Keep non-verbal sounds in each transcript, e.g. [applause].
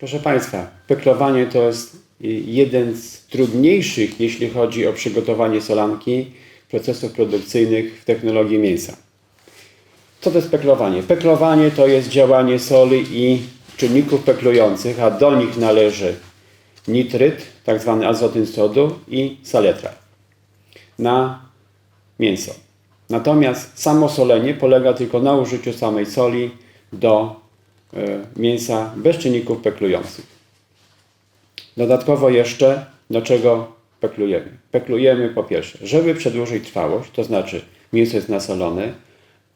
Proszę Państwa, peklowanie to jest jeden z trudniejszych, jeśli chodzi o przygotowanie solanki, procesów produkcyjnych w technologii mięsa. Co to jest peklowanie? Peklowanie to jest działanie soli i czynników peklujących, a do nich należy nitryt, tak zwany azotyn sodu i saletra na mięso. Natomiast samo solenie polega tylko na użyciu samej soli do mięsa bez czynników peklujących. Dodatkowo jeszcze do czego peklujemy? Peklujemy po pierwsze, żeby przedłużyć trwałość, to znaczy mięso jest nasolone,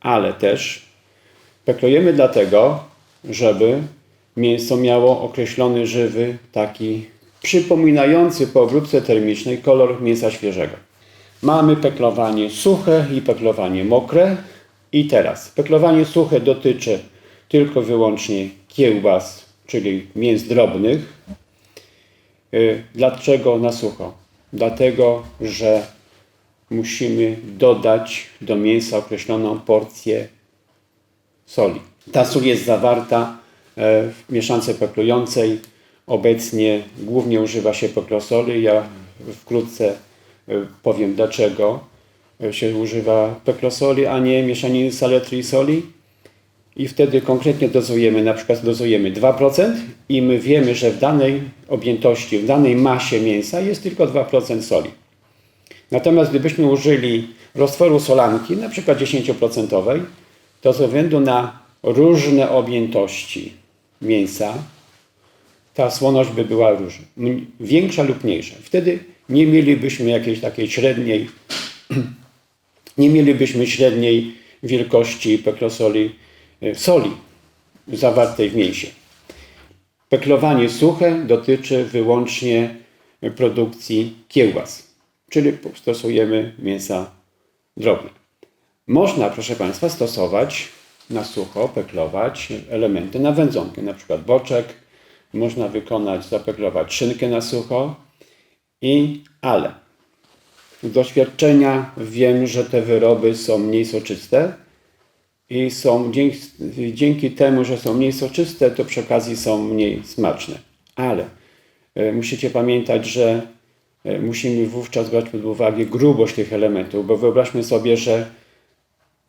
ale też peklujemy dlatego, żeby mięso miało określony żywy, taki przypominający po obróbce termicznej kolor mięsa świeżego. Mamy peklowanie suche i peklowanie mokre. I teraz peklowanie suche dotyczy tylko wyłącznie kiełbas, czyli mięs drobnych. Y, dlaczego na sucho? Dlatego, że musimy dodać do mięsa określoną porcję soli. Ta sól jest zawarta e, w mieszance peklującej. Obecnie głównie używa się peklosoli. Ja wkrótce e, powiem dlaczego się używa peklosoli, a nie mieszaniny saletry i soli. I wtedy konkretnie dozujemy, na przykład dozujemy 2% i my wiemy, że w danej objętości, w danej masie mięsa jest tylko 2% soli. Natomiast gdybyśmy użyli roztworu solanki, na przykład 10%, to ze względu na różne objętości mięsa, ta słoność by była różna, większa lub mniejsza. Wtedy nie mielibyśmy jakiejś takiej średniej, [clears throat] nie mielibyśmy średniej wielkości peklosoli e, soli zawartej w mięsie. Peklowanie suche dotyczy wyłącznie produkcji kiełbas czyli stosujemy mięsa drobne. Można, proszę Państwa, stosować na sucho, peklować elementy na wędzonkę, na przykład boczek. Można wykonać, zapeklować szynkę na sucho. I ale z doświadczenia wiem, że te wyroby są mniej soczyste i są dzięki, dzięki temu, że są mniej soczyste, to przy okazji są mniej smaczne. Ale y, musicie pamiętać, że E, musimy wówczas brać pod uwagę grubość tych elementów, bo wyobraźmy sobie, że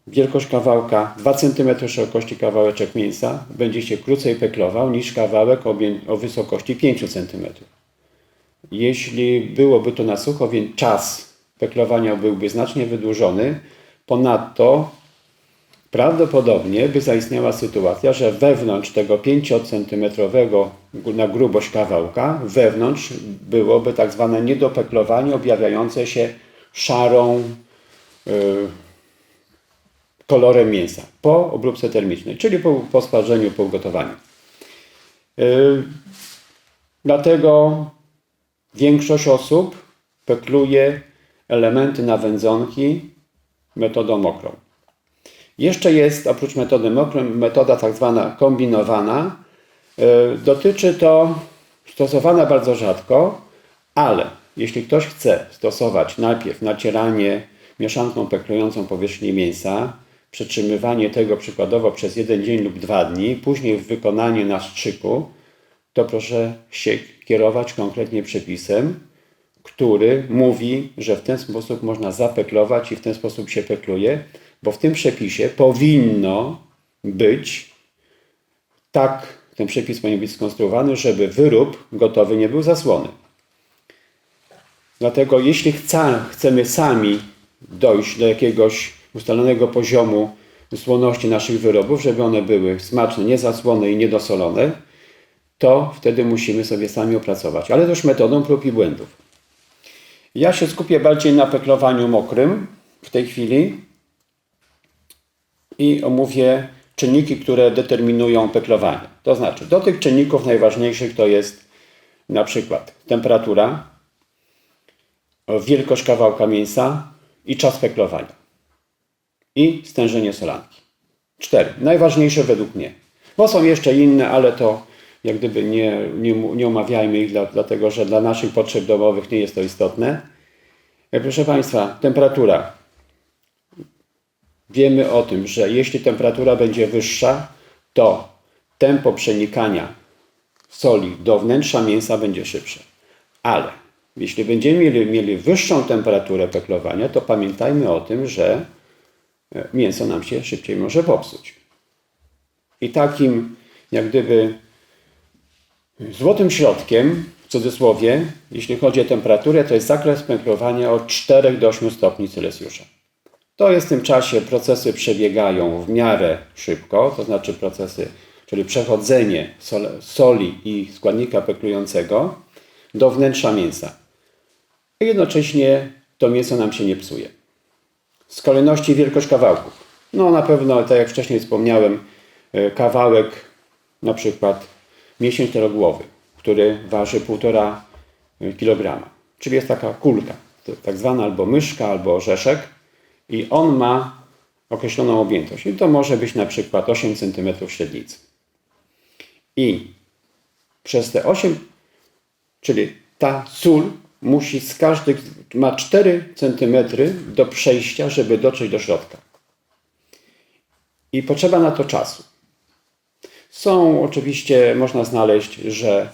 wielkość kawałka 2 cm szerokości kawałeczek mięsa będzie się krócej peklował niż kawałek o, o wysokości 5 cm. Jeśli byłoby to na sucho, więc czas peklowania byłby znacznie wydłużony. Ponadto prawdopodobnie by zaistniała sytuacja, że wewnątrz tego 5 cm na grubość kawałka, wewnątrz byłoby tak zwane niedopeklowanie objawiające się szarą y, kolorem mięsa po obróbce termicznej, czyli po, po sparzeniu, po ugotowaniu. Y, dlatego większość osób pekluje elementy na wędzonki metodą mokrą. Jeszcze jest oprócz metody mokrej metoda tak zwana kombinowana. E, dotyczy to stosowana bardzo rzadko, ale jeśli ktoś chce stosować najpierw nacieranie mieszanką peklującą powierzchnię mięsa, przetrzymywanie tego przykładowo przez jeden dzień lub dwa dni, później wykonanie na szczyku, to proszę się kierować konkretnie przepisem, który mówi, że w ten sposób można zapeklować i w ten sposób się pekluje bo w tym przepisie powinno być tak, ten przepis powinien być skonstruowany, żeby wyrób gotowy nie był zasłony. Dlatego jeśli chce, chcemy sami dojść do jakiegoś ustalonego poziomu słoności naszych wyrobów, żeby one były smaczne, niezasłone i niedosolone, to wtedy musimy sobie sami opracować, ale też metodą prób i błędów. Ja się skupię bardziej na peklowaniu mokrym w tej chwili, i omówię czynniki, które determinują peklowanie. To znaczy, do tych czynników najważniejszych to jest na przykład temperatura, wielkość kawałka mięsa i czas peklowania. I stężenie solanki. Cztery. Najważniejsze według mnie. Bo są jeszcze inne, ale to jak gdyby nie, nie, nie omawiajmy ich, dla, dlatego że dla naszych potrzeb domowych nie jest to istotne. Proszę Państwa, temperatura wiemy o tym, że jeśli temperatura będzie wyższa, to tempo przenikania soli do wnętrza mięsa będzie szybsze. Ale jeśli będziemy mieli, mieli wyższą temperaturę peklowania, to pamiętajmy o tym, że e, mięso nam się szybciej może popsuć. I takim, jak gdyby, złotym środkiem, w cudzysłowie, jeśli chodzi o temperaturę, to jest zakres peklowania od 4 do 8 stopni Celsjusza. To jest w tym czasie procesy przebiegają w miarę szybko, to znaczy procesy, czyli przechodzenie soli i składnika peklującego do wnętrza mięsa. A jednocześnie to mięso nam się nie psuje. Z kolejności wielkość kawałków. No na pewno, tak jak wcześniej wspomniałem, e, kawałek na przykład miesięcznerogłowy, który waży 1,5 kg. Czyli jest taka kulka, tak zwana albo myszka, albo orzeszek i on ma określoną objętość. I to może być na przykład 8 cm średnicy. I przez te 8, czyli ta sól musi z każdych, ma 4 cm do przejścia, żeby dotrzeć do środka. I potrzeba na to czasu. Są oczywiście, można znaleźć, że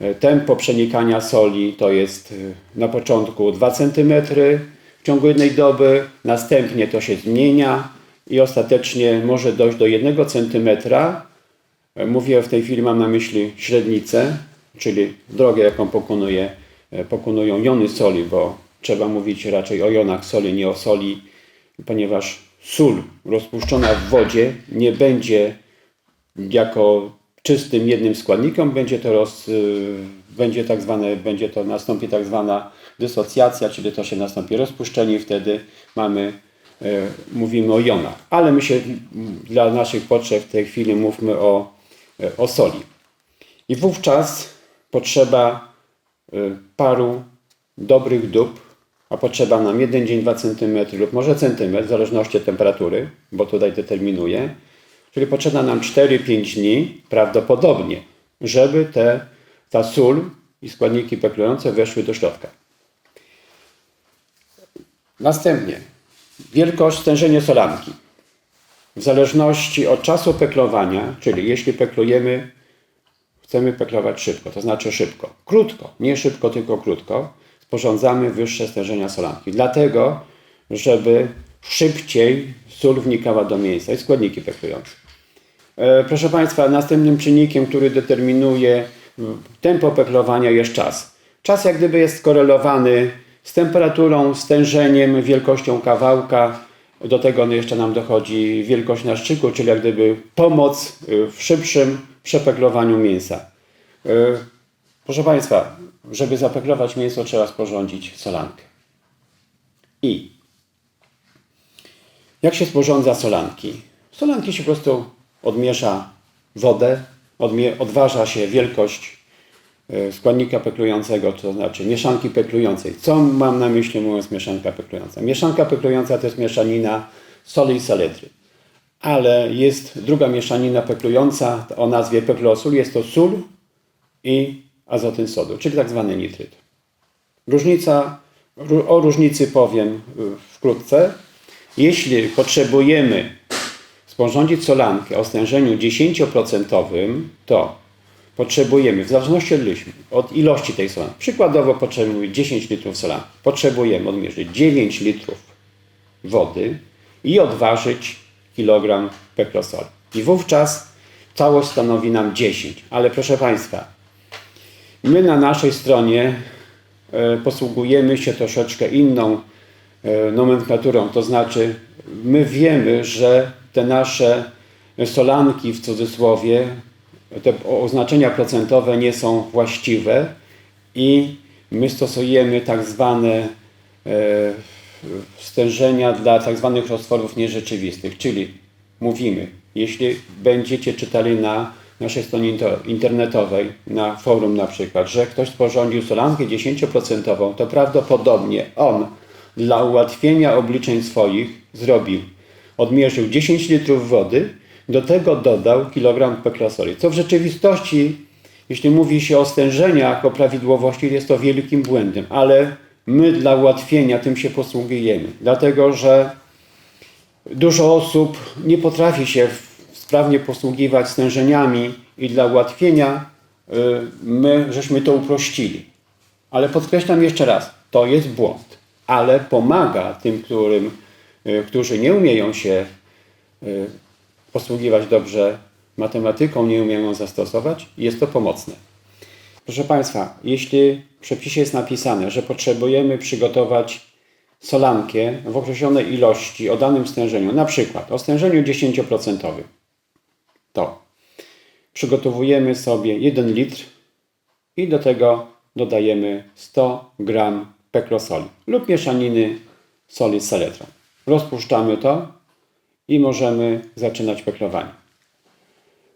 e, tempo przenikania soli to jest e, na początku 2 cm w ciągu jednej doby, następnie to się zmienia i ostatecznie może dojść do 1 cm. Mówię w tej chwili, mam na myśli średnicę, czyli drogę, jaką pokonuje pokonują jony soli, bo trzeba mówić raczej o jonach soli, nie o soli, ponieważ sól rozpuszczona w wodzie nie będzie jako czystym jednym składnikiem, będzie to, roz, y, będzie tak zwane, będzie to nastąpi tak zwana dysocjacja, czyli to się nastąpi rozpuszczenie i wtedy mamy, e, mówimy o jonach. Ale my się dla naszych potrzeb w tej chwili mówmy o, e, o soli. I wówczas potrzeba Y, paru dobrych dób, a potrzeba nam 1 dzień 2 cm lub może centymetr, w zależności od temperatury, bo tutaj determinuje. Czyli potrzeba nam 4-5 dni prawdopodobnie, żeby te, ta sól i składniki peklujące weszły do środka. Następnie wielkość, stężenie solanki. W zależności od czasu peklowania, czyli jeśli peklujemy Chcemy peklować szybko, to znaczy szybko. Krótko, nie szybko, tylko krótko. Sporządzamy wyższe stężenia solanki. Dlatego, żeby szybciej sól wnikała do mięsa i składniki peklujące. E, proszę Państwa, następnym czynnikiem, który determinuje tempo peklowania jest czas. Czas jak gdyby jest skorelowany z temperaturą, stężeniem, wielkością kawałka. Do tego jeszcze nam dochodzi wielkość naszczyku, czyli jak gdyby pomoc w szybszym przepeklowaniu mięsa. E, proszę Państwa, żeby zapeklować mięso trzeba sporządzić solankę. I jak się sporządza solanki? Solanki się po prostu odmiesza wodę, odważa się wielkość składnika peklującego, to znaczy mieszanki peklującej. Co mam na myśli mówiąc mieszanka peklująca? Mieszanka peklująca to jest mieszanina soli i saletry ale jest druga mieszanina peklująca o nazwie peklosul. Jest to sól i azotyn sodu, czyli tak zwany nitryt. Różnica, o różnicy powiem y, wkrótce. Jeśli potrzebujemy sporządzić solankę o stężeniu 10%, to potrzebujemy, w zależności od, od ilości tej solanki, przykładowo potrzebujemy 10 litrów solanki, potrzebujemy odmierzyć 9 litrów wody i odważyć kg peklosoli. I wówczas całość stanowi nam 10. Ale proszę Państwa, my na naszej stronie e, posługujemy się troszeczkę inną e, nomenklaturą, to znaczy my wiemy, że te nasze solanki w cudzysłowie, te oznaczenia procentowe nie są właściwe i my stosujemy tak zwane e, stężenia dla tak zwanych roztworów nierzeczywistych, czyli mówimy, jeśli będziecie czytali na naszej stronie internetowej, na forum na przykład, że ktoś sporządził solankę 10%, to prawdopodobnie on dla ułatwienia obliczeń swoich zrobił, odmierzył 10 litrów wody, do tego dodał kilogram pekrasoli, co w rzeczywistości, jeśli mówi się o stężeniach, o prawidłowości, jest to wielkim błędem, ale My dla ułatwienia tym się posługujemy, dlatego że dużo osób nie potrafi się sprawnie posługiwać stężeniami i dla ułatwienia my żeśmy to uprościli. Ale podkreślam jeszcze raz, to jest błąd, ale pomaga tym, którym, y, którzy nie umieją się y, posługiwać dobrze matematyką, nie umieją ją zastosować, jest to pomocne. Proszę Państwa, jeśli w przepisie jest napisane, że potrzebujemy przygotować solankę w określonej ilości o danym stężeniu, na przykład o stężeniu 10%, to przygotowujemy sobie 1 litr i do tego dodajemy 100 gram peklosoli lub mieszaniny soli z saletrą. Rozpuszczamy to i możemy zaczynać peklowanie.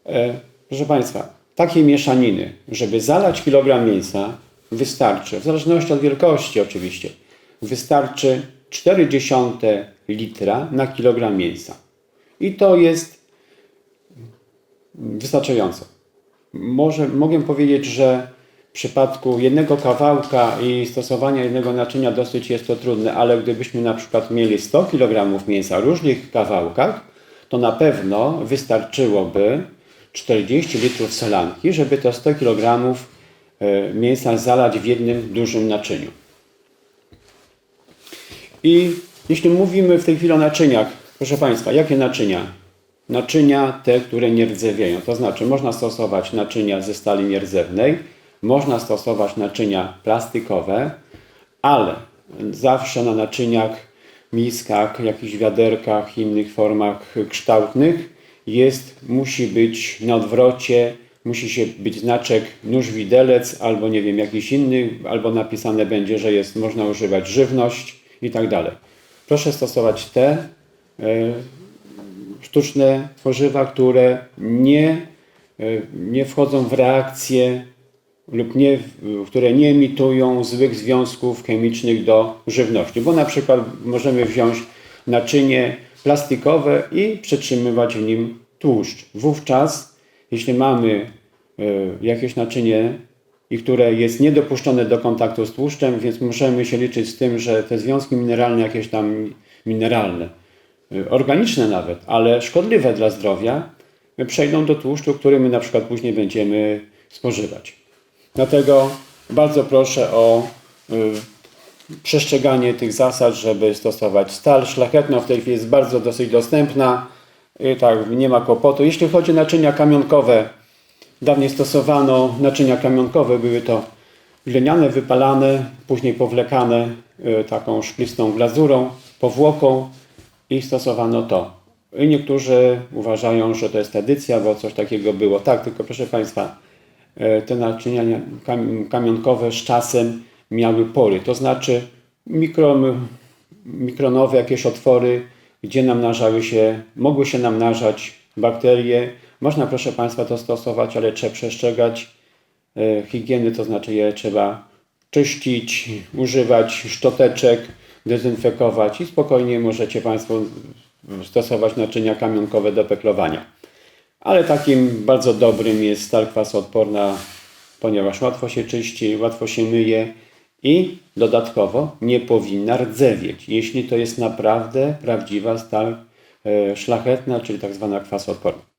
E, proszę Państwa, takiej mieszaniny, żeby zalać kilogram mięsa, wystarczy, w zależności od wielkości oczywiście, wystarczy 0,4 litra na kilogram mięsa. I to jest wystarczająco. Może, mogę powiedzieć, że w przypadku jednego kawałka i stosowania jednego naczynia dosyć jest to trudne, ale gdybyśmy na przykład mieli 100 kg mięsa w różnych kawałkach, to na pewno wystarczyłoby 40 litrów solanki, żeby to 100 kg e, mięsa zalać w jednym dużym naczyniu. I jeśli mówimy w tej chwili o naczyniach, proszę Państwa, jakie naczynia? Naczynia te, które nie rdzewieją. To znaczy, można stosować naczynia ze stali nierdzewnej, można stosować naczynia plastikowe, ale zawsze na naczyniach, miskach, jakichś wiaderkach, innych formach kształtnych jest, musi być na odwrocie, musi się być znaczek nóż widelec albo nie wiem, jakiś inny, albo napisane będzie, że jest, można używać żywność i tak dalej. Proszę stosować te e, sztuczne tworzywa, które nie, e, nie wchodzą w reakcję lub nie, które nie emitują złych związków chemicznych do żywności. Bo na przykład możemy wziąć naczynie plastikowe i przetrzymywać w nim tłuszcz. Wówczas, jeśli mamy e, jakieś naczynie i które jest niedopuszczone do kontaktu z tłuszczem, więc możemy się liczyć z tym, że te związki mineralne, jakieś tam mineralne, y, organiczne nawet, ale szkodliwe dla zdrowia, przejdą do tłuszczu, który my na przykład później będziemy spożywać. Dlatego bardzo proszę o y, przestrzeganie tych zasad, żeby stosować stal szlachetną. W tej chwili jest bardzo dosyć dostępna. Tak, nie ma kłopotu. Jeśli chodzi o naczynia kamionkowe, Dawniej stosowano naczynia kamionkowe, były to gliniane, wypalane, później powlekane y, taką szklistą glazurą, powłoką i stosowano to. I niektórzy uważają, że to jest tradycja, bo coś takiego było. Tak, tylko proszę Państwa, te naczynia kamionkowe z czasem miały pory, to znaczy mikro, mikronowe jakieś otwory, gdzie namnażały się, mogły się namnażać bakterie, można, proszę Państwa, to stosować, ale trzeba przestrzegać e, higieny, to znaczy je trzeba czyścić, używać szczoteczek, dezynfekować i spokojnie możecie Państwo stosować naczynia kamionkowe do peklowania. Ale takim bardzo dobrym jest stal kwasoodporna, ponieważ łatwo się czyści, łatwo się myje i dodatkowo nie powinna rdzewieć, jeśli to jest naprawdę prawdziwa stal e, szlachetna, czyli tak zwana kwasoodporna.